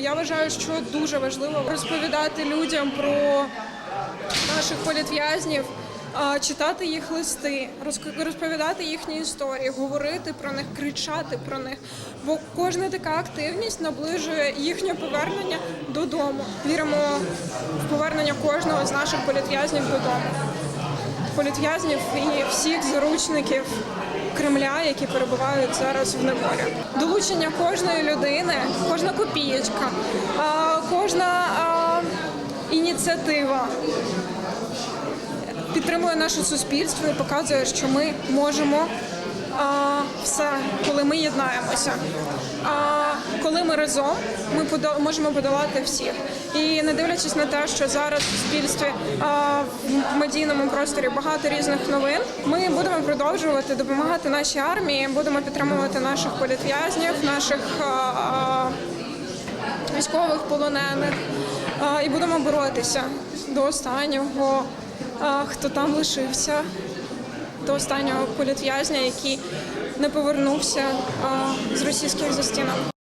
Я вважаю, що дуже важливо розповідати людям про наших політв'язнів, читати їх листи, розповідати їхні історії, говорити про них, кричати про них. Бо кожна така активність наближує їхнє повернення додому. Віримо в повернення кожного з наших політв'язнів додому. Політв'язнів і всіх заручників Кремля, які перебувають зараз в неволі. Долучення кожної людини, кожна копієчка, кожна ініціатива підтримує наше суспільство і показує, що ми можемо все, коли ми єднаємося. А коли ми разом, ми можемо подолати всіх. І не дивлячись на те, що зараз в суспільстві в медійному просторі багато різних новин, ми будемо продовжувати допомагати нашій армії, будемо підтримувати наших політв'язнів, наших. військових полонених і будемо боротися до останнього, хто там лишився, до останнього політв'язня, який не повернувся з російських застінок.